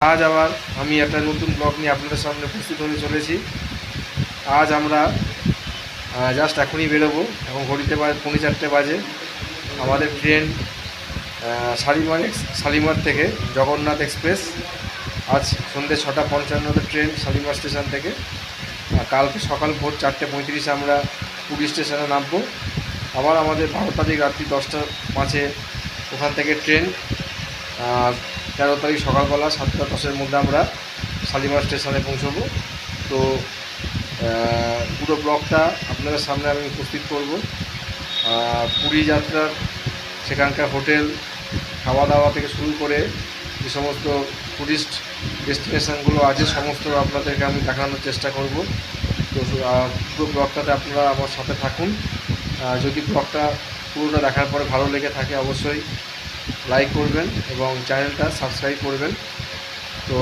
আজ আবার আমি একটা নতুন ব্লগ নিয়ে আপনাদের সামনে উপস্থিত হতে চলেছি। আজ আমরা জাস্ট এখনই বেরোবো এখন ঘড়িতে বাজে পৌনে চারটে বাজে। আমাদের ট্রেন শালিমার শালিমার থেকে জগন্নাথ এক্সপ্রেস। আজ সন্ধ্যে ছটা পঞ্চান্নতে ট্রেন শালিমার স্টেশন থেকে। কালকে সকাল ভোর চারটে পঁয়ত্রিশে আমরা পুরী স্টেশনে নামবো। আবার আমাদের বারো তারিখ রাত্রি দশটা পাঁচে ওখান থেকে ট্রেন তেরো তারিখ সকালবেলা সাতটা দশের মধ্যে আমরা শালিমার স্টেশনে পৌঁছবো। তো পুরো ব্লগটা আপনাদের সামনে আমি উপস্থিত করব। পুরী যাত্রার সেখানকার হোটেল খাওয়া দাওয়া থেকে শুরু করে যে সমস্ত টুরিস্ট ডেস্টিনেশনগুলো আছে, সমস্ত আপনাদেরকে আমি দেখানোর চেষ্টা করব। তো পুরো ব্লগটাতে আপনারা আমার সাথে থাকুন। যদি ব্লগটা পুরোটা দেখার পরে ভালো লেগে থাকে, অবশ্যই লাইক করবেন এবং চ্যানেলটা সাবস্ক্রাইব করবেন। তো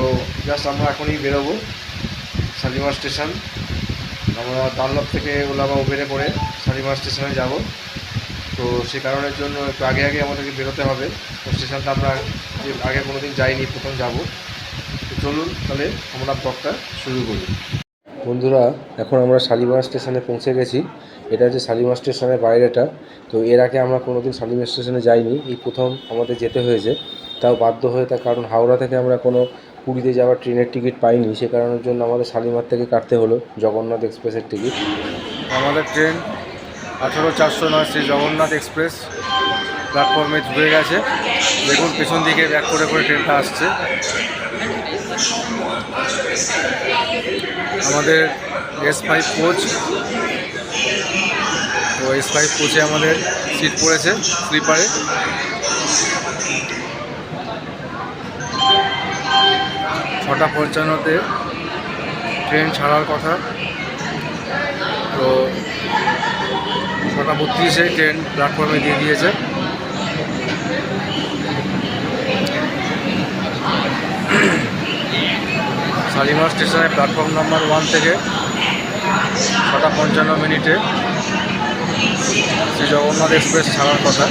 জাস্ট আমরা এখনই বেরোবো শালিমার স্টেশন। আমরা দানলভ থেকে ওলা বা উবেরে করে শালিমার স্টেশনে যাব। তো সে কারণের জন্য একটু আগে আগে আমাদেরকে বেরোতে হবে। তো স্টেশনটা আমরা আগে কোনো দিন যাইনি, প্রথম যাব। তো চলুন তাহলে আমরা ব্লগটা শুরু করি। বন্ধুরা, এখন আমরা শালিমার স্টেশনে পৌঁছে গেছি। এটা হচ্ছে শালিমার স্টেশনের বাইরেটা। তো এর আগে আমরা কোনোদিন শালিমার স্টেশনে যাইনি। এই প্রথম আমাদের যেতে হয়েছে। তাও বাধ্য হয়ে তার কারণ হাওড়া থেকে আমরা কোনো পুরীতে যাওয়ার ট্রেনের টিকিট পাইনি। সে কারণের জন্য আমাদের শালিমার থেকে কাটতে হলো জগন্নাথ এক্সপ্রেসের টিকিট। আমাদের ট্রেন আঠারো চারশো নয় শ্রী জগন্নাথ এক্সপ্রেস প্ল্যাটফর্মে ঘুরে গেছে। দেখুন, পেছন দিকে ব্যাক করে করে ট্রেনটা আসছে। আমাদের এস ফাইভ কোচ তো এস ফাইভ কোচে আমাদের সিট পড়েছে স্লিপারে ছটা পঞ্চান্নতে ট্রেন ছাড়ার কথা। তো ছটা বত্রিশে ট্রেন প্ল্যাটফর্মে দিয়ে দিয়েছে। শালিমার স্টেশনে প্ল্যাটফর্ম নাম্বার ওয়ান থেকে ছটা পঞ্চান্ন মিনিটে শ্রী জগন্নাথ এক্সপ্রেস ছাড়ার কথা।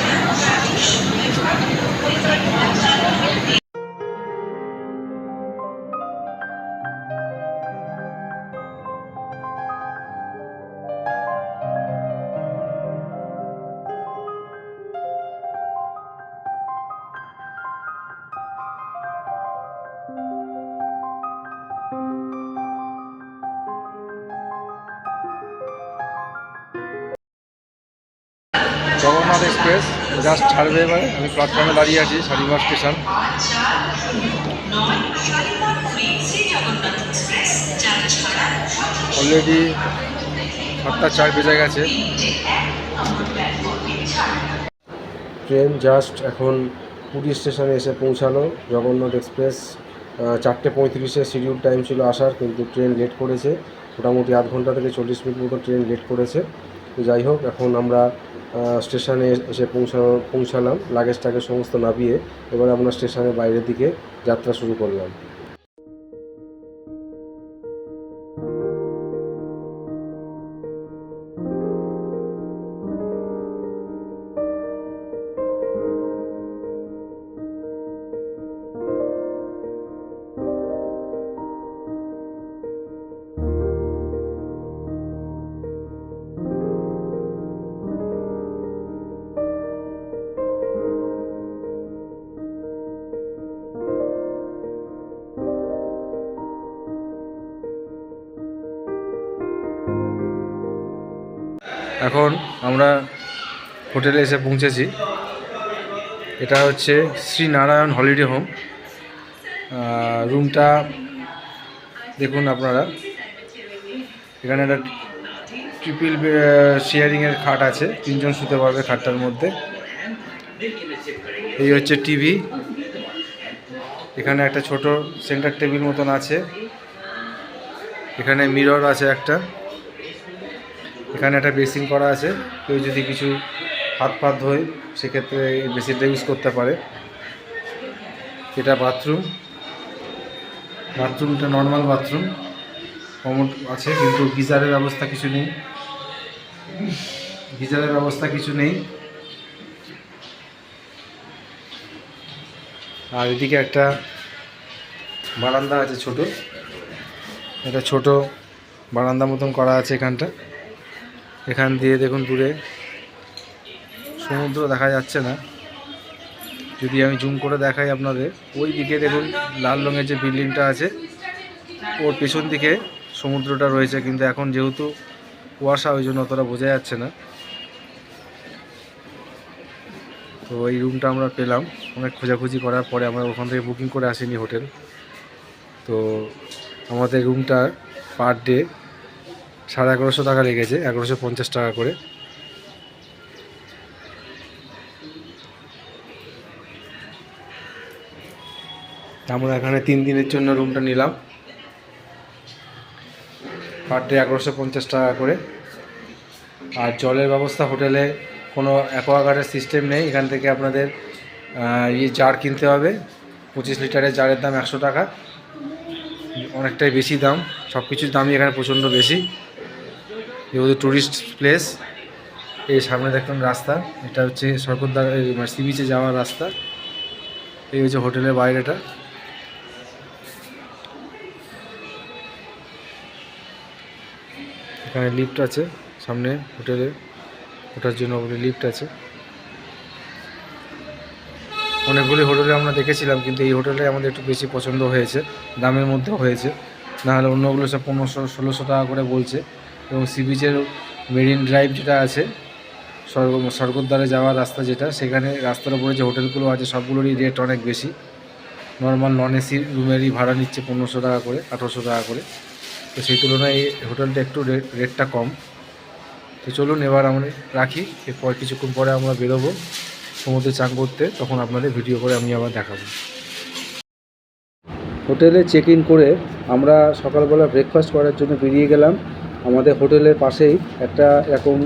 এক্সপ্রেস জাস্ট ছাড়বে এবারে। আমি প্ল্যাটফর্মে দাঁড়িয়ে আছি, শালিমার স্টেশন অলরেডি সাতটা চার বেজে গেছে। ট্রেন জাস্ট এখন পুরী স্টেশনে এসে পৌঁছালো। জগন্নাথ এক্সপ্রেস চারটে পঁয়ত্রিশে শিডিউল টাইম ছিল আসার, কিন্তু ট্রেন লেট করেছে। মোটামুটি আধ ঘণ্টা থেকে চল্লিশ মিনিট মতো ট্রেন লেট করেছে। তো যাই হোক, এখন আমরা স্টেশনে এসে পৌঁছানো পৌঁছালাম লাগেজটাকে সমস্ত নামিয়ে এবার আমরা স্টেশনের বাইরের দিকে যাত্রা শুরু করলাম। এখন আমরা হোটেলে এসে পৌঁছেছি। এটা হচ্ছে শ্রী নারায়ণ হলিডে হোম। রুমটা দেখুন আপনারা। এখানে একটা ট্রিপল শেয়ারিংয়ের খাট আছে। তিনজন শুতে পারবে খাটটার মধ্যে। এই হচ্ছে টিভি। এখানে একটা ছোট সেন্টার টেবিল মতন আছে। এখানে মিরর আছে একটা। এখানে একটা বেসিন করা আছে। কেউ যদি কিছু হাত পা ধোয়, সেক্ষেত্রে এই বেসিনটা ইউজ করতে পারে। এটা বাথরুম বাথরুমটা নর্মাল বাথরুম কমন আছে, কিন্তু গিজারের ব্যবস্থা কিছু নেই। গিজারের ব্যবস্থা কিছু নেই। আর এদিকে একটা বারান্দা আছে ছোট। এটা ছোট বারান্দা মতন করা আছে এখানটা। এখান দিয়ে দেখুন দূরে। সমুদ্র দেখা যাচ্ছে না। যদি আমি জুম করে দেখাই আপনাদের, ওই দিকে দেখুন লাল রঙের যে বিল্ডিংটা আছে, ওর পেছন দিকে সমুদ্রটা রয়েছে। কিন্তু এখন যেহেতু কুয়াশা, ওই জন্য অতটা বোঝা যাচ্ছে না। তো এই রুমটা আমরা পেলাম। অনেক খোঁজাখুঁজি করার পরে আমরা ওখান থেকে বুকিং করে আসিনি হোটেল। তো আমাদের রুমটা পার ডে সাড়ে এগারোশো টাকা লেগেছে, এগারোশো পঞ্চাশ টাকা করে। আমরা এখানে তিন দিনের জন্য রুমটা নিলাম। পার ডে এগারোশো পঞ্চাশ টাকা করে। আর জলের ব্যবস্থা, হোটেলে কোনো অ্যাকোয়াগার্ডের সিস্টেম নেই। এখান থেকে আপনাদের ইয়ে জার কিনতে হবে। পঁচিশ লিটারের জারের দাম একশো টাকা। অনেকটাই বেশি দাম। সব কিছুর দামই এখানে প্রচণ্ড বেশি। যেহেতু ট্যুরিস্ট প্লেস এই সামনে দেখুন রাস্তা। এটা হচ্ছে সরকদ্দার মানে সি বিচে যাওয়ার রাস্তা। এই হচ্ছে হোটেলের বাইরেটা। এখানে লিফট আছে সামনে হোটেলে ওঠার জন্য লিফট আছে। অনেকগুলি হোটেলে আমরা দেখেছিলাম, কিন্তু এই হোটেলে আমাদের একটু বেশি পছন্দ হয়েছে। দামের মধ্যেও হয়েছে। নাহলে অন্যগুলো সব পনেরোশো, ষোলোশো টাকা করে বলছে। এবং সি বিচের মেরিন ড্রাইভ যেটা আছে, স্বর্গ স্বর্গদ্বারে যাওয়ার রাস্তা যেটা, সেখানে রাস্তার উপরে যে হোটেলগুলো আছে, সবগুলোরই রেট অনেক বেশি। নর্মাল নন এসি রুমেরই ভাড়া নিচ্ছে পনেরোশো টাকা করে, আঠারোশো টাকা করে। তো সেই তুলনায় এই হোটেলটা একটু রেট রেটটা কম। তো চলুন এবার আমরা রাখি, এরপর কিছুক্ষণ পরে আমরা বেরোবো সমুদ্রে চান করতে, তখন আপনাদের ভিডিও করে আমি আবার দেখাবো। হোটেলে চেক ইন করে আমরা সকালবেলা ব্রেকফাস্ট করার জন্য বেরিয়ে গেলাম। আমাদের হোটেলের পাশেই একটা এরকম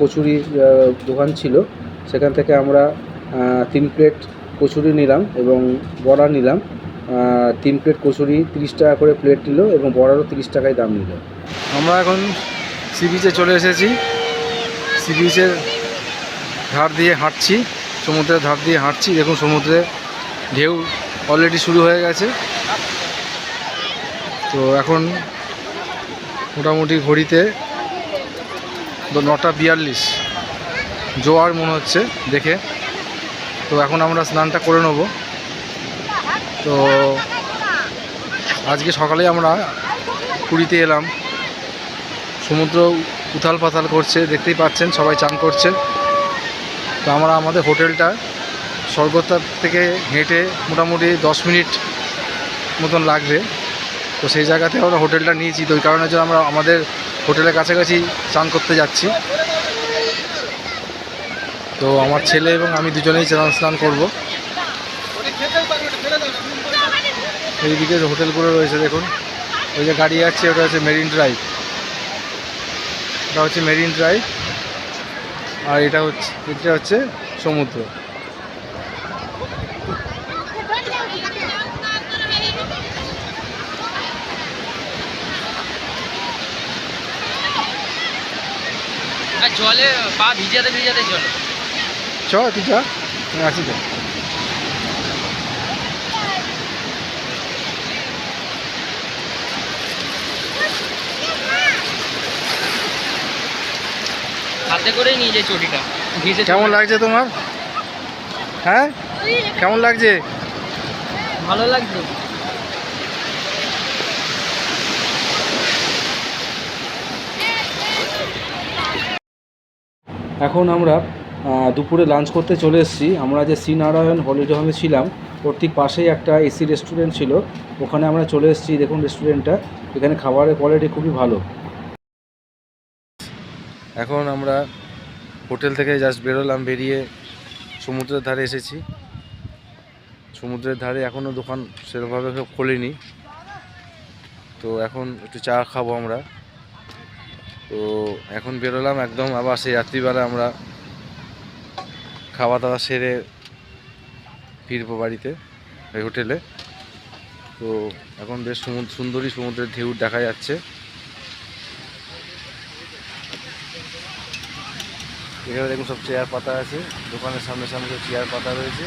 কচুরির দোকান ছিল। সেখান থেকে আমরা তিন প্লেট কচুরি নিলাম এবং বড়া নিলাম। তিন প্লেট কচুরি তিরিশ টাকা করে প্লেট নিল এবং বড়ারও তিরিশ টাকায় দাম নিল। আমরা এখন সি বিচে চলে এসেছি। সি বিচের ধার দিয়ে হাঁটছি, সমুদ্রের ধার দিয়ে হাঁটছি। দেখুন সমুদ্রে ঢেউ অলরেডি শুরু হয়ে গেছে। তো এখন মোটামুটি ঘড়িতে নটা বিয়াল্লিশ। জোয়ার মনে হচ্ছে দেখে। তো এখন আমরা স্নানটা করে নেব। তো আজকে সকালে আমরা পুরীতে এলাম। সমুদ্র উথাল পাতাল করছে, দেখতেই পাচ্ছেন, সবাই চান করছে। তো আমরা আমাদের হোটেলটা স্বর্গদ্বার থেকে হেঁটে মোটামুটি দশ মিনিট মতন লাগবে। তো সেই জায়গাতে আমরা হোটেলটা নিয়েছি। তো ওই কারণে জন্য আমরা আমাদের হোটেলের কাছাকাছি চান করতে যাচ্ছি। তো আমার ছেলে এবং আমি দুজনেই স্নান করব। এইদিকে হোটেলগুলো রয়েছে দেখুন। ওই যে গাড়ি আছে, ওটা হচ্ছে মেরিন ড্রাইভ। এটা হচ্ছে মেরিন ড্রাইভ। আর এটা হচ্ছে এটা হচ্ছে সমুদ্র। জলে পা ভিজাতে ভিজাতে চলো। চ তুই যা। আছি তো হাতে করেই নিয়ে যাই চটিটা। ভিজে কেমন লাগছে তোমার? হ্যাঁ? কেমন লাগছে? ভালো লাগছে। এখন আমরা দুপুরে লাঞ্চ করতে চলে এসেছি। আমরা যে শ্রীনারায়ণ হলিডে হোমে ছিলাম, ওর ঠিক পাশেই একটা এসি রেস্টুরেন্ট ছিল। ওখানে আমরা চলে এসেছি, দেখুন রেস্টুরেন্টটা এখানে খাবারের কোয়ালিটি খুবই ভালো। এখন আমরা হোটেল থেকে জাস্ট বেরোলাম, বেরিয়ে সমুদ্রের ধারে এসেছি। সমুদ্রের ধারে এখনও দোকান সেরকমভাবে খোলেনি। তো এখন একটু চা খাব আমরা। তো এখন বেরোলাম একদম, আবার সেই রাত্রিবেলা আমরা খাওয়া দাওয়া সেরে ফিরবো বাড়িতে এই হোটেলে। তো এখন বেশ সুন্দরী সমুদ্রের ঢেউ দেখা যাচ্ছে। এখানে দেখুন সব চেয়ার পাতা আছে, দোকানের সামনে সামনে সব চেয়ার পাতা রয়েছে।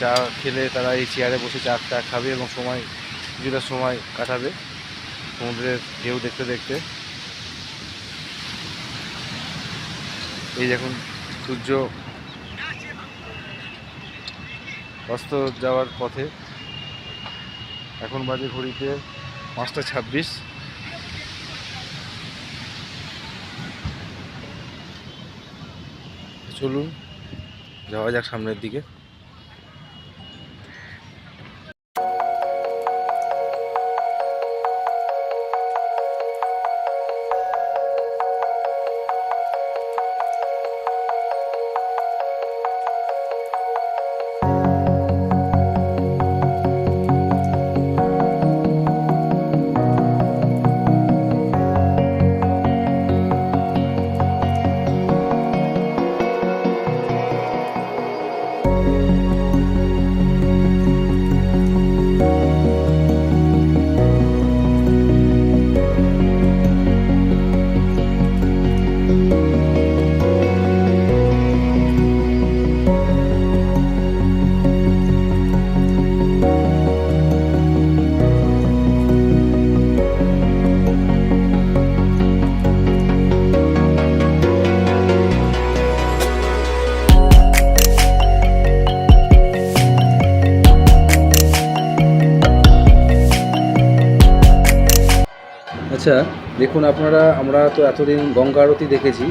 চা খেলে তারা এই চেয়ারে বসে চা চা খাবে এবং সময়, কিছুটা সময় কাটাবে। সমুদ্রের ঢেউ দেখতে দেখতে। এই দেখুন, সূর্য অস্ত যাওয়ার পথে এখন বাজে ঘড়িতে পাঁচটা ছাব্বিশ। চলুন, যাওয়া যাক সামনের দিকে। আচ্ছা দেখুন আপনারা, আমরা তো এতদিন গঙ্গা আরতি দেখেছি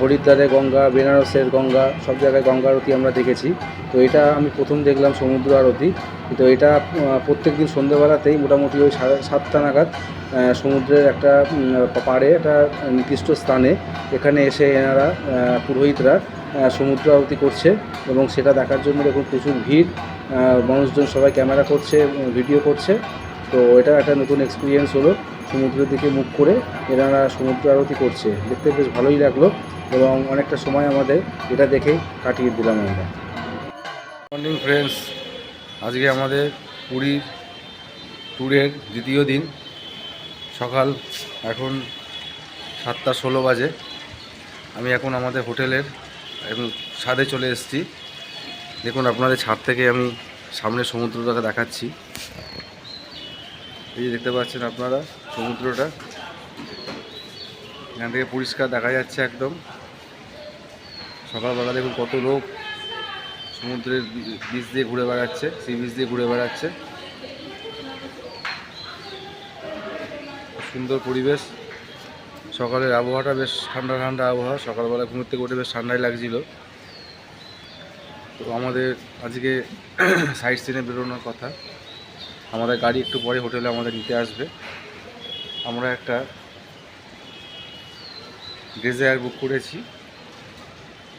হরিদ্বারে গঙ্গা, বেনারসের গঙ্গা, সব জায়গায় গঙ্গা আরতি আমরা দেখেছি। তো এটা আমি প্রথম দেখলাম সমুদ্র আরতি। তো এটা প্রত্যেক দিন সন্ধ্যেবেলাতেই মোটামুটি ওই সাতটা নাগাদ সমুদ্রের একটা পাড়ে একটা নির্দিষ্ট স্থানে এখানে এসে এনারা পুরোহিতরা সমুদ্র আরতি করছে এবং সেটা দেখার জন্য দেখুন প্রচুর ভিড় মানুষজন সবাই ক্যামেরা করছে ভিডিও করছে। তো এটা একটা নতুন এক্সপিরিয়েন্স হলো। সমুদ্রের দিকে মুখ করে এনারা সমুদ্র আরতি করছে। দেখতে বেশ ভালোই লাগল এবং অনেকটা সময় আমাদের এটা দেখে কাটিয়ে দিলাম আমরা। মর্নিং ফ্রেন্ডস আজকে আমাদের পুরীর ট্যুরের দ্বিতীয় দিন। সকাল এখন সাতটা ষোলো বাজে। আমি এখন আমাদের হোটেলের এখন ছাদে চলে এসেছি। দেখুন, আপনাদের ছাদ থেকে আমি সামনে সমুদ্রটাকে দেখাচ্ছি। এই যে দেখতে পাচ্ছেন আপনারা? সমুদ্রটা। এখান থেকে পরিষ্কার দেখা যাচ্ছে একদম। সকালবেলা দেখুন কত লোক সমুদ্রের বিচ দিয়ে ঘুরে বেড়াচ্ছে, সি বিচ দিয়ে ঘুরে বেড়াচ্ছে। সুন্দর পরিবেশ। সকালের আবহাওয়াটা বেশ ঠান্ডা ঠান্ডা আবহাওয়া। সকালবেলা ঘুমোর থেকে উঠে বেশ ঠান্ডাই লাগছিল। তো আমাদের আজকে সাইড সিনে বেরোনোর কথা। আমাদের গাড়ি একটু পরে হোটেলে আমাদের নিতে আসবে। আমরা একটা ডেজায়ার বুক করেছি।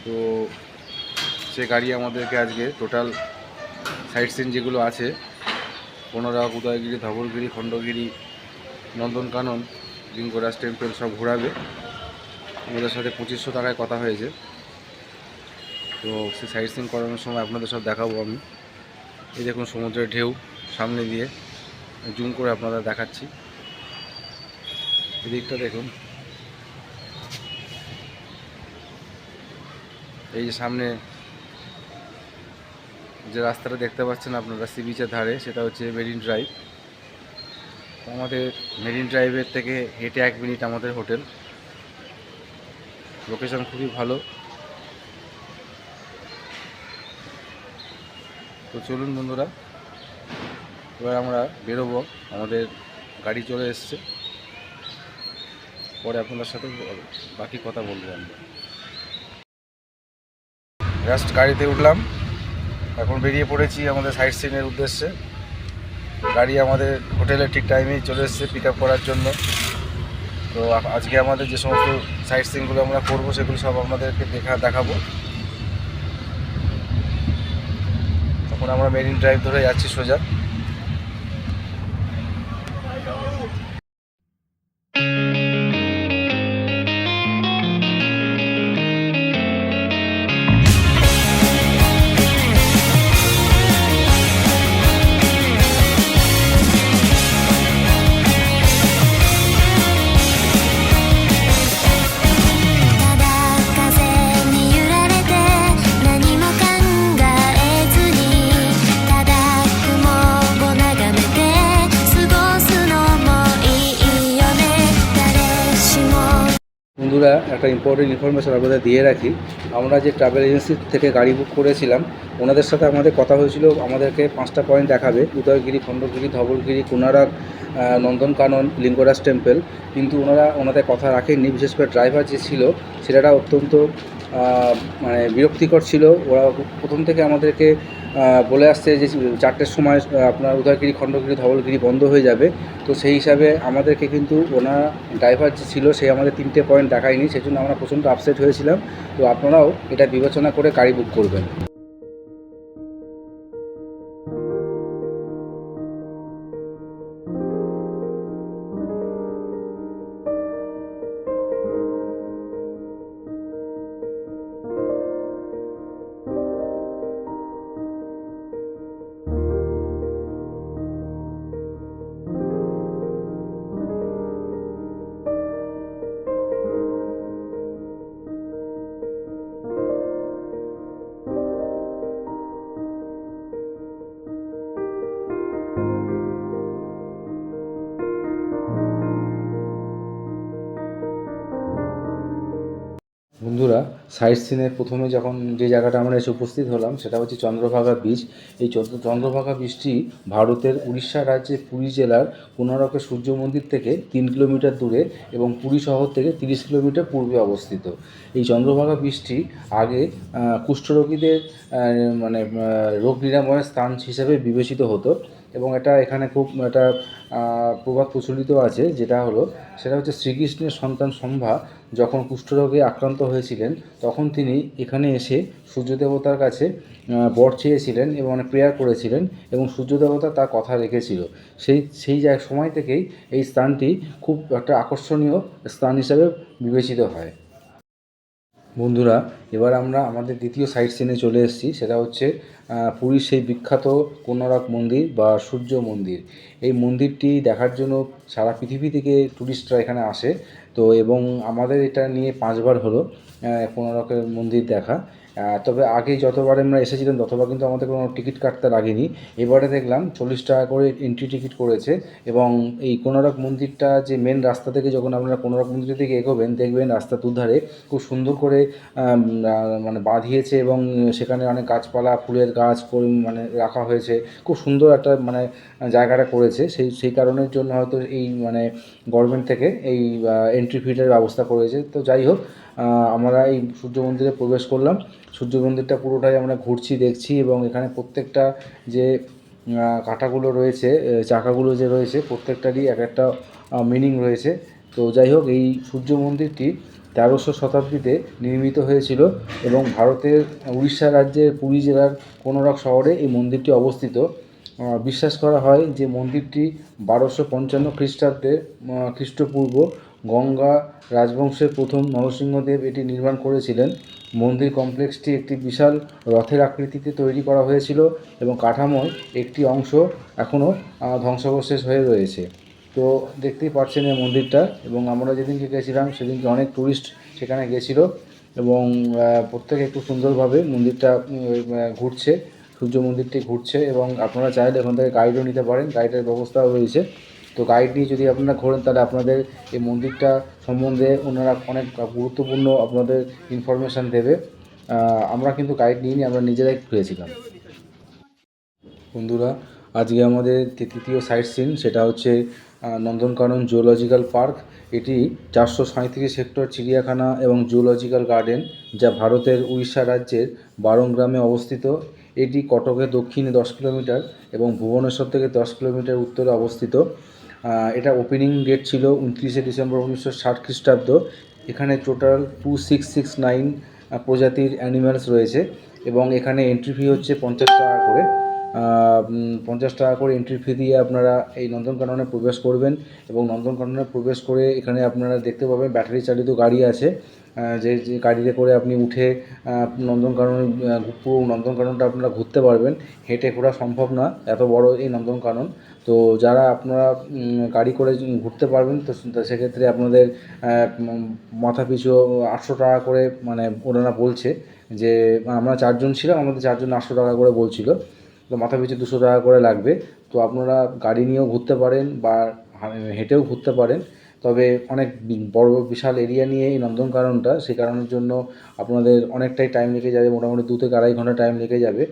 তো সে গাড়ি আমাদেরকে আজকে টোটাল সাইট সিন যেগুলো আছে পনেরো উদয়গিরি, ধবলগিরি, খণ্ডগিরি, নন্দনকানন, লিঙ্গরাজ টেম্পল সব ঘোরাবে। আমাদের সাথে পঁচিশশো টাকায় কথা হয়েছে। তো সে সাইট সিন করানোর সময় আপনাদের সব দেখাবো আমি। এই দেখুন সমুদ্রের ঢেউ সামনে দিয়ে, জুম করে আপনাদের দেখাচ্ছি। এদিকটা দেখুন। এই যে সামনে যে রাস্তাটা দেখতে পাচ্ছেন আপনারা সি বিচের ধারে, সেটা হচ্ছে মেরিন ড্রাইভ। আমাদের মেরিন ড্রাইভের থেকে হেঁটে এক মিনিট আমাদের হোটেল। লোকেশন খুবই ভালো। তো চলুন বন্ধুরা, এবার আমরা বেরোবো। আমাদের গাড়ি চলে এসছে। পরে আপনাদের সাথে বাকি কথা বলব আমরা। জাস্ট গাড়িতে উঠলাম। এখন বেরিয়ে পড়েছি আমাদের সাইট সিনের উদ্দেশ্যে। গাড়ি আমাদের হোটেলে ঠিক টাইমেই চলে এসছে পিক করার জন্য। তো আজকে আমাদের যে সমস্ত সাইট সিনগুলো আমরা করব, সেগুলো সব আপনাদেরকে দেখা, দেখাবো। তখন আমরা মেরিন ড্রাইভ ধরে যাচ্ছি সোজা「একটা ইম্পর্টেন্ট ইনফরমেশন আপনাদের দিয়ে রাখি। আমরা যে ট্রাভেল এজেন্সি থেকে গাড়ি বুক করেছিলাম, ওনাদের সাথে আমাদের কথা হয়েছিল, আমাদেরকে পাঁচটা পয়েন্ট দেখাবে। উদয়গিরি, খণ্ডগিরি, ধবলগিরি কোনারক নন্দনকানন, লিঙ্গরাজ টেম্পল কিন্তু ওনারা ওনাদের কথা রাখেননি। বিশেষ করে ড্রাইভার যে ছিল সেটা অত্যন্ত মানে বিরক্তিকর ছিল। ওরা প্রথম থেকে আমাদেরকে বলে আসছে যে চারটের সময় আপনার উদয়গিরি, খণ্ডগিরি, ধবলগিরি বন্ধ হয়ে যাবে। তো সেই হিসাবে আমাদেরকে কিন্তু ওনার ড্রাইভার যে ছিল, সে আমাদের তিনটে পয়েন্ট দেখায়নি। সেই জন্য আমরা প্রচণ্ড আপসেট হয়েছিলাম। তো আপনারাও এটা বিবেচনা করে গাড়ি বুক করবেন। সাইট সিনের প্রথমে যখন যে জায়গাটা আমরা এসে উপস্থিত হলাম, সেটা হচ্ছে চন্দ্রভাগা বীচ এই চন্দ্রভাগা বীচটি ভারতের উড়িষ্যা রাজ্যের পুরী জেলার কোনারকের সূর্য মন্দির থেকে তিন কিলোমিটার দূরে এবং পুরী শহর থেকে তিরিশ কিলোমিটার পূর্বে অবস্থিত। এই চন্দ্রভাগা বীচটি আগে কুষ্ঠরোগীদের মানে রোগ নিরাময়ের স্থান হিসেবে বিবেচিত হতো। এবং এটা এখানে খুব একটা প্রবাদ প্রচলিত আছে, যেটা হলো, সেটা হচ্ছে শ্রীকৃষ্ণের সন্তান সম্ভা যখন কুষ্ঠরোগে আক্রান্ত হয়েছিলেন, তখন তিনি এখানে এসে সূর্য দেবতার কাছে বর চেয়েছিলেন এবং অনেক প্রেয়ার করেছিলেন এবং সূর্য দেবতা তার কথা রেখেছিল। সেই সেই সময় থেকেই এই স্থানটি খুব একটা আকর্ষণীয় স্থান হিসাবে বিবেচিত হয়। বন্ধুরা, এবার আমরা আমাদের দ্বিতীয় সাইট সিনে চলে এসেছি, সেটা হচ্ছে পুরীর সেই বিখ্যাত কোনারক মন্দির বা সূর্য মন্দির। এই মন্দিরটি দেখার জন্য সারা পৃথিবী থেকে ট্যুরিস্টরা এখানে আসে। তো এবং আমাদের এটা নিয়ে পাঁচবার হলো কোনারকের মন্দির দেখা। তবে আগে যতবার আমরা এসেছিলাম, ততবার কিন্তু আমাদের কোনো টিকিট কাটতে লাগেনি। এবারে দেখলাম চল্লিশ টাকা করে এন্ট্রি টিকিট করেছে এবং এই কোনারক মন্দিরটা যে মেন রাস্তা থেকে যখন আপনারা কোনারক মন্দির থেকে এগোবেন, দেখবেন রাস্তার দুধারে খুব সুন্দর করে মানে বাঁধিয়েছে এবং সেখানে অনেক গাছপালা, ফুলের গাছ মানে রাখা হয়েছে। খুব সুন্দর একটা মানে জায়গাটা করেছে। সেই সেই কারণের জন্য হয়তো এই মানে গভর্নমেন্ট থেকে এই এন্ট্রি ফিটার ব্যবস্থা করেছে। তো যাই হোক আমরা এই সূর্য মন্দিরে প্রবেশ করলাম। সূর্য মন্দিরটা পুরোটাই আমরা ঘুরছি, দেখছি এবং এখানে প্রত্যেকটা যে কাঁটাগুলো রয়েছে চাকাগুলো যে রয়েছে, প্রত্যেকটারই এক একটা মিনিং রয়েছে। তো যাই হোক, এই সূর্য মন্দিরটি তেরোশো শতাব্দীতে নির্মিত হয়েছিল এবং ভারতের, উড়িষ্যা রাজ্যের পুরী জেলার কোনরক শহরে এই মন্দিরটি অবস্থিত। বিশ্বাস করা হয় যে মন্দিরটি বারোশো পঞ্চান্ন খ্রিস্টাব্দে খ্রিস্টপূর্ব গঙ্গা রাজবংশের প্রথম নরসিংহদেব এটি নির্মাণ করেছিলেন। মন্দির কমপ্লেক্সটি একটি বিশাল রথের আকৃতিতে তৈরি করা হয়েছিল এবং কাঠামোয় একটি অংশ এখনও ধ্বংসাবশেষ হয়ে রয়েছে। তো দেখতেই পাচ্ছেন এই মন্দিরটা এবং আমরা যেদিনকে গেছিলাম সেদিনকে অনেক ট্যুরিস্ট সেখানে গেছিল এবং প্রত্যেকে একটু সুন্দরভাবে মন্দিরটা ঘুরছে। সূর্য মন্দিরটি ঘুরছে এবং আপনারা চাইলে এখান থেকে গাইডও নিতে পারেন। গাইডের ব্যবস্থাও রয়েছে। তো গাইড নিয়ে যদি আপনারা ঘোরেন, তাহলে আপনাদের এই মন্দিরটা সম্বন্ধে ওনারা অনেক গুরুত্বপূর্ণ আপনাদের ইনফরমেশান দেবে। আমরা কিন্তু গাইড নিয়ে আমরা নিজেরাই ঘুরেছিলাম। বন্ধুরা, আজকে আমাদের তৃতীয় সাইট সিন সেটা হচ্ছে নন্দনকানন জুওলজিক্যাল পার্ক এটি চারশো সাঁইত্রিশ হেক্টর চিড়িয়াখানা এবং জুওলজিক্যাল গার্ডেন যা ভারতের উড়িষ্যা রাজ্যের বারং গ্রামে অবস্থিত। এটি কটকের দক্ষিণে দশ কিলোমিটার এবং ভুবনেশ্বর থেকে দশ কিলোমিটার উত্তরে অবস্থিত। এটা ওপেনিং ডেট ছিল উনত্রিশে ডিসেম্বর উনিশশো ষাট খ্রিস্টাব্দ। এখানে total two six six nine প্রজাতির অ্যানিম্যালস রয়েছে এবং এখানে এন্ট্রি ফি হচ্ছে পঞ্চাশ টাকা করে। পঞ্চাশ টাকা করে এন্ট্রি ফি দিয়ে আপনারা এই নন্দনকাননে প্রবেশ করবেন এবং নন্দনকাননে প্রবেশ করে এখানে আপনারা দেখতে পাবেন ব্যাটারি চালিত গাড়ি আছে। যে যে গাড়িতে করে আপনি উঠে নন্দনকানন পুরো নন্দনকাননটা আপনারা ঘুরতে পারবেন। হেঁটে ঘোরা সম্ভব না, এত বড় এই নন্দনকানন। তো যারা আপনারা গাড়ি করে ঘুরতে পারবেন, তো সেক্ষেত্রে আপনাদের মাথা পিছু আটশো টাকা করে মানে ওনারা বলছে যে, আমরা চারজন ছিলাম, আমাদের চারজন আটশো টাকা করে বলছিল। তো মাথা পিছু দুশো টাকা করে লাগবে। তো আপনারা গাড়ি নিয়েও ঘুরতে পারেন বা হেঁটেও ঘুরতে পারেন। তবে অনেক বড়, বিশাল এরিয়া নিয়ে এই নন্দনকাননটা সে কারণের জন্য আপনাদের অনেকটাই টাইম লেগে যাবে, মোটামুটি দু থেকে আড়াই ঘণ্টা টাইম লেগে যাবে।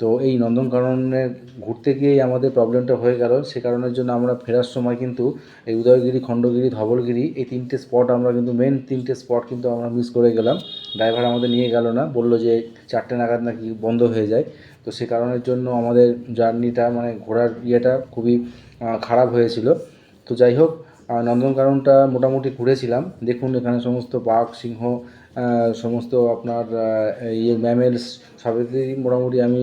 তো এই নন্দনকাননে ঘুরতে গিয়েই আমাদের প্রবলেমটা হয়ে গেল, সে কারণের জন্য আমরা ফেরার সময় কিন্তু এই উদয়গিরি, খণ্ডগিরি, ধবলগিরি, এই তিনটে স্পট আমরা কিন্তু মেন তিনটে স্পট কিন্তু আমরা মিস করে গেলাম। ড্রাইভার আমাদের নিয়ে গেল না, বলল যে চারটে নাগাদ নাকি বন্ধ হয়ে যায়। তো সে কারণের জন্য আমাদের জার্নিটা মানে ঘোরার ইয়েটা খুবই খারাপ হয়েছিল। তো যাই হোক আহ, নন্দনকাননটা মোটামুটি ঘুরেছিলাম। দেখুন এখানে সমস্ত বাঘ সিংহ সমস্ত আপনার ইয়ে ম্যামেলস সবেতেই মোটামুটি আমি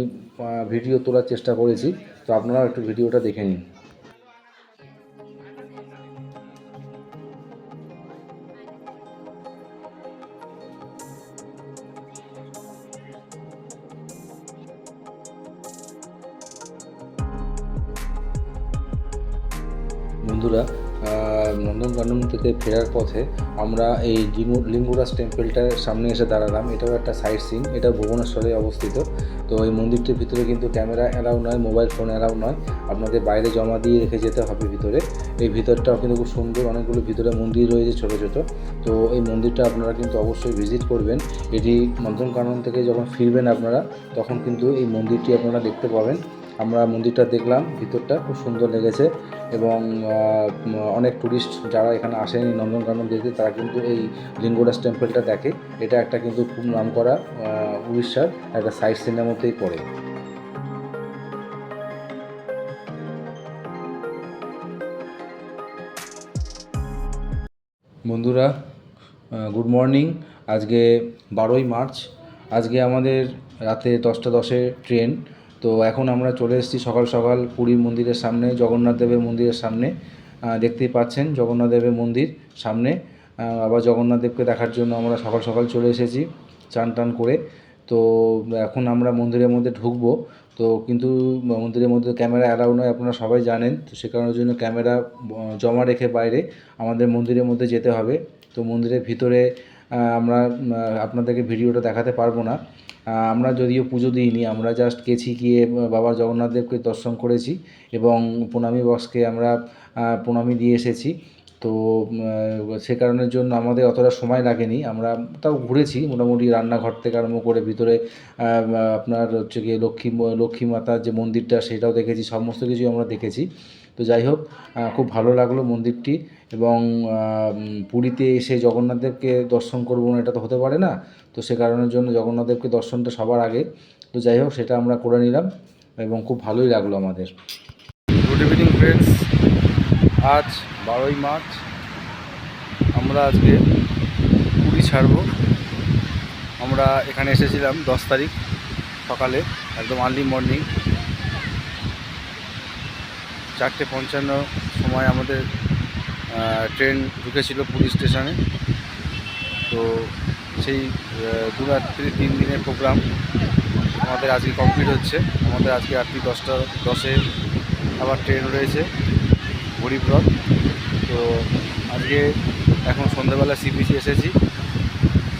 ভিডিও তোলার চেষ্টা করেছি। তো আপনারাও একটু ভিডিওটা দেখে নিন। ফেরার পথে আমরা এই লিঙ্গু, লিঙ্গুরাজ টেম্পলটার সামনে এসে দাঁড়ালাম। এটাও একটা সাইট সিন এটা ভুবনেশ্বরে অবস্থিত। তো এই মন্দিরটির ভিতরে কিন্তু ক্যামেরা অ্যালাউ নয়, মোবাইল ফোন অ্যালাউ নয়। আপনাদের বাইরে জমা দিয়ে রেখে যেতে হবে ভিতরে। এই ভিতরটাও কিন্তু খুব সুন্দর, অনেকগুলো ভিতরে মন্দির রয়েছে ছোটো ছোটো। তো এই মন্দিরটা আপনারা কিন্তু অবশ্যই ভিজিট করবেন। এটি নন্দনকানন থেকে যখন ফিরবেন আপনারা, তখন কিন্তু এই মন্দিরটি আপনারা দেখতে পাবেন। আমরা মন্দিরটা দেখলাম, ভিতরটা খুব সুন্দর লেগেছে। এবং অনেক টুরিস্ট যারা এখানে আসেন, নন্দনকানন দেখতে তারা কিন্তু এই লিঙ্গরাজ টেম্পলটা দেখে। এটা একটা কিন্তু খুব নাম করা উড়িষ্যার একটা সাইট সিনের মধ্যেই পড়ে। বন্ধুরা গুড মর্নিং আজকে বারোই মার্চ। আজকে আমাদের রাতে দশটা দশে ট্রেন তো এখন আমরা চলে এসেছি সকাল সকাল পুরীর মন্দিরের সামনে, জগন্নাথ দেবের মন্দিরের সামনে। দেখতেই পাচ্ছেন জগন্নাথ দেবের মন্দির সামনে। আবার জগন্নাথ দেবকে দেখার জন্য আমরা সকাল সকাল চলে এসেছি চান টান করে। তো এখন আমরা মন্দিরের মধ্যে ঢুকবো। তো কিন্তু মন্দিরের মধ্যে ক্যামেরা অ্যালাউ নয়, আপনারা সবাই জানেন। তো সে কারণের জন্য ক্যামেরা জমা রেখে বাইরে আমাদের মন্দিরের মধ্যে যেতে হবে। তো মন্দিরের ভিতরে আমরা আপনাদেরকে ভিডিওটা দেখাতে পারব না। আমরা যদিও পুজো দিইনি, আমরা জাস্ট গেছি গিয়ে বাবা জগন্নাথ দেবকে দর্শন করেছি এবং প্রণামী বক্সকে আমরা প্রণামী দিয়ে এসেছি। তো সে কারণের জন্য আমাদের অতটা সময় লাগেনি। আমরা তাও ঘুরেছি, মোটামুটি রান্নাঘর থেকে আরম্ভ করে ভিতরে আপনার হচ্ছে গিয়ে লক্ষ্মী লক্ষ্মী মাতার যে মন্দিরটা, সেটাও দেখেছি, সমস্ত কিছুই আমরা দেখেছি। তো যাই হোক খুব ভালো লাগল মন্দিরটি এবং পুরীতে এসে জগন্নাথদেবকে দর্শন করব না, এটা তো হতে পারে না। তো সে কারণের জন্য জগন্নাথদেবকে দর্শনটা সবার আগে। তো যাই হোক, সেটা আমরা করে নিলাম এবং খুব ভালোই লাগল আমাদের। গুড ইভিনিং ফ্রেন্ডস আজ বারোই মার্চ। আমরা আজকে পুরী ছাড়ব। আমরা এখানে এসেছিলাম দশ তারিখ সকালে, একদম আর্লি মর্নিং চারটে পঞ্চান্ন সময় আমাদের ট্রেন ঢুকেছিল পুলিশ স্টেশনে। তো সেই দু রাত্রি তিন দিনের প্রোগ্রাম আমাদের আজকে কমপ্লিট হচ্ছে। আমাদের আজকে রাত্রি দশটা, দশে আবার ট্রেন রয়েছে গরিবরথ। তো আজকে এখন সন্ধ্যাবেলা সি বিচে এসেছি।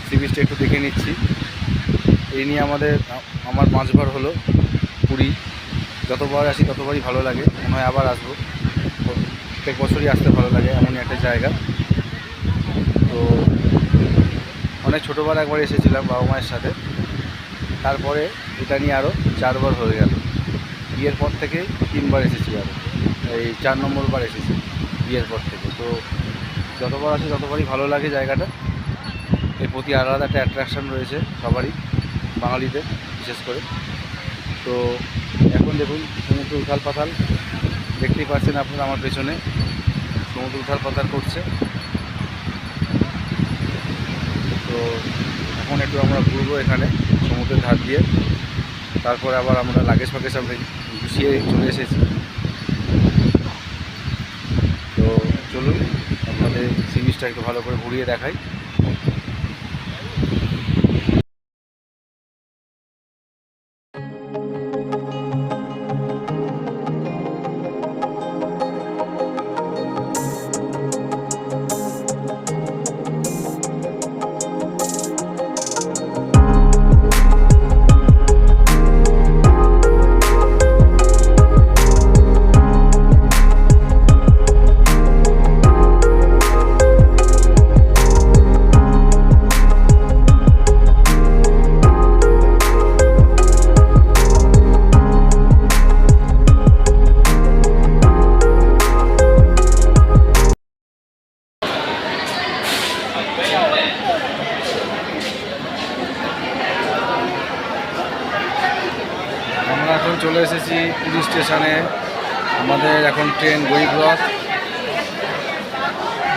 সি বিচটা একটু দেখে নিচ্ছি। এই নিয়ে আমাদের আমার পাঁচবার হলো পুরী। যতবার আসি ততবারই ভালো লাগে। মনে হয় আবার আসব। প্রত্যেক বছরই আসতে ভালো লাগে এমনই একটা জায়গা। তো অনেক ছোটোবার একবার এসেছিলাম বাবা মায়ের সাথে। তারপরে এটা নিয়ে আরও চারবার হয়ে গেল। বিয়ের পর থেকে তিনবার এসেছি আরও এই চার নম্বর বার এসেছি বিয়ের পর থেকে। তো যতবার আসি ততবারই ভালো লাগে জায়গাটা। এর প্রতি আলাদা একটা অ্যাট্রাকশন রয়েছে সবারই, বাঙালিদের বিশেষ করে। তো এখন দেখুন, সমুদ্র উথাল পাতাল দেখতেই পাচ্ছেন আপনারা আমার পেছনে। সমুদ্র উথাল পাতাল করছে। তো এখন একটু আমরা ঘুরবো এখানে, সমুদ্রের ধার দিয়ে। তারপরে আবার আমরা লাগেজ ফাগেজ আমরা গুছিয়ে চলে এসেছি। তো চলুন, আপনাদের সি বিচটা একটু ভালো করে ঘুরিয়ে দেখাই।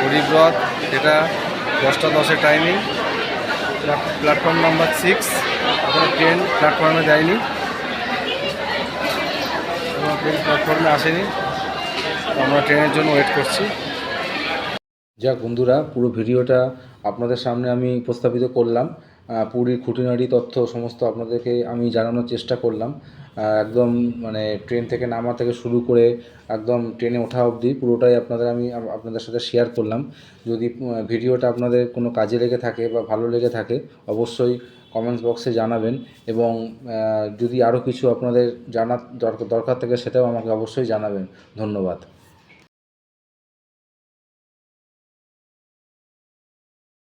গরিবরথ এটা দশটা দশের টাইমিং প্ল্যাটফর্ম নাম্বার সিক্স এখনও ট্রেন প্ল্যাটফর্মে যায়নি। ট্রেন প্ল্যাটফর্মে আসেনি। আমরা ট্রেনের জন্য ওয়েট করছি। যাক বন্ধুরা, পুরো ভিডিওটা আপনাদের সামনে আমি উপস্থাপিত করলাম। পুরীর খুঁটিনাটি তথ্য সমস্ত আপনাদেরকে আমি জানানোর চেষ্টা করলাম। একদম মানে ট্রেন থেকে নামা থেকে শুরু করে একদম ট্রেনে ওঠা অবধি পুরোটাই আপনাদের আমি আপনাদের সাথে শেয়ার করলাম। যদি ভিডিওটা আপনাদের কোনো কাজে লেগে থাকে বা ভালো লেগে থাকে, অবশ্যই কমেন্টস বক্সে জানাবেন এবং যদি আরও কিছু আপনাদের জানার দরকার থাকে সেটাও আমাকে অবশ্যই জানাবেন। ধন্যবাদ।